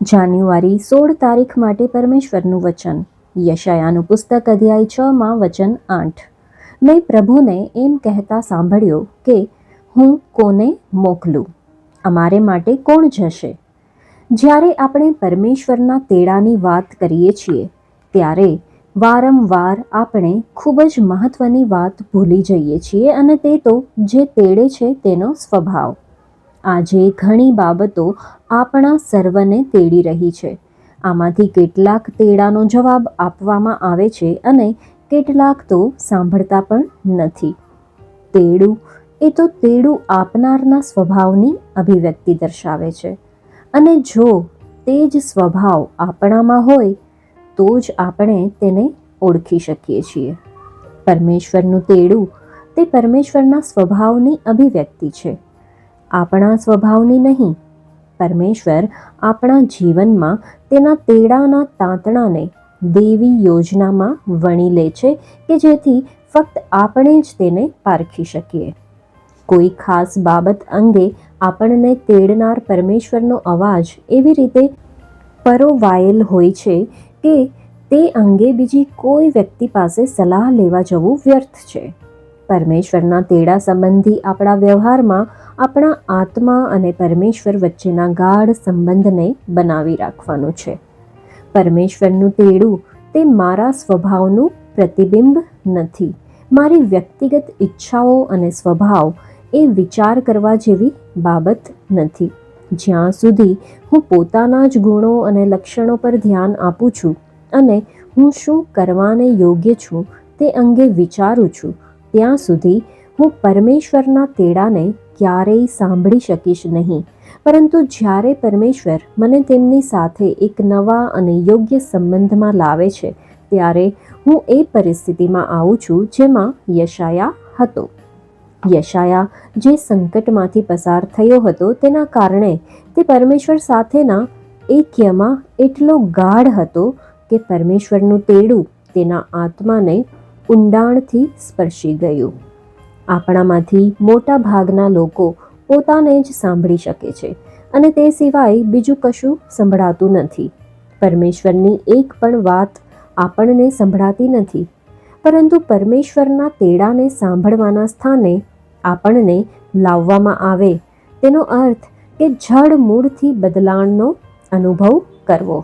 જાન્યુઆરી સોળ તારીખ માટે પરમેશ્વરનું વચન. યશાયાનું પુસ્તક અધ્યાય છ માં વચન આઠ. મેં પ્રભુને એમ કહેતા સાંભળ્યો કે, હું કોને મોકલું? અમારે માટે કોણ જશે? જ્યારે આપણે પરમેશ્વરના તેડાની વાત કરીએ છીએ, ત્યારે વારંવાર આપણે ખૂબ જ મહત્ત્વની વાત ભૂલી જઈએ છીએ અને તે તો જે તેડે છે તેનો સ્વભાવ. આજે ઘણી બાબતો આપણા સર્વને તેડી રહી છે. આમાંથી કેટલાક તેડાનો જવાબ આપવામાં આવે છે અને કેટલાક તો સાંભળતા પણ નથી. તેડું એ તો તેડું આપનારના સ્વભાવની અભિવ્યક્તિ દર્શાવે છે. અને જો તે જ સ્વભાવ આપણામાં હોય, તો જ આપણે તેને ઓળખી શકીએ છીએ. પરમેશ્વરનું તેડું તે પરમેશ્વરના સ્વભાવની અભિવ્યક્તિ છે. આપણા સ્વભાવની નહીં. પરમેશ્વર આપણા જીવનમાં તેના તેડાના તાંતણાને દેવી યોજનામાં વણી લે છે કે જેથી ફક્ત આપણે જ તેને પારખી શકીએ. કોઈ ખાસ બાબત અંગે આપણને તેડનાર પરમેશ્વરનો અવાજ એવી રીતે પરોવાયેલ હોય છે કે તે અંગે બીજી કોઈ વ્યક્તિ પાસે સલાહ લેવા જવું વ્યર્થ છે. પરમેશ્વરના તેડા સંબંધી આપણા વ્યવહારમાં આપણા આત્મા અને પરમેશ્વર વચ્ચેના ગાઢ સંબંધને બનાવી રાખવાનું છે. પરમેશ્વરનું તેડું તે મારા સ્વભાવનું પ્રતિબિંબ નથી. મારી વ્યક્તિગત ઈચ્છાઓ અને સ્વભાવ એ વિચાર કરવા જેવી બાબત નથી. જ્યાં સુધી હું પોતાના જ ગુણો અને લક્ષણો પર ધ્યાન આપું છું અને હું શું કરવાને યોગ્ય છું તે અંગે વિચારું છું ત્યાં સુધી હું પરમેશ્વરના તેડાને ક્યારેય સાંભળી શકીશ નહીં. પરંતુ જ્યારે પરમેશ્વર મને તેમની સાથે એક નવા અને યોગ્ય સંબંધમાં લાવે છે, ત્યારે હું એ પરિસ્થિતિમાં આવું છું જેમાં યશાયા હતો. યશાયા જે સંકટમાંથી પસાર થયો હતો, તેના કારણે તે પરમેશ્વર સાથેના એક્યમાં એટલો ગાઢ હતો કે પરમેશ્વરનું તેડું તેના આત્માને ઊંડાણથી સ્પર્શી ગયું. આપણામાંથી મોટા ભાગના લોકો પોતાને જ સાંભળી શકે છે અને તે સિવાય બીજું કશું સંભળાતું નથી. પરમેશ્વરની એક પણ વાત આપણને સંભળાતી નથી. પરંતુ પરમેશ્વરના તેડાને સાંભળવાના સ્થાને આપણને લાવવામાં આવે, તેનો અર્થ કે જડ મૂળથી બદલાણનો અનુભવ કરવો.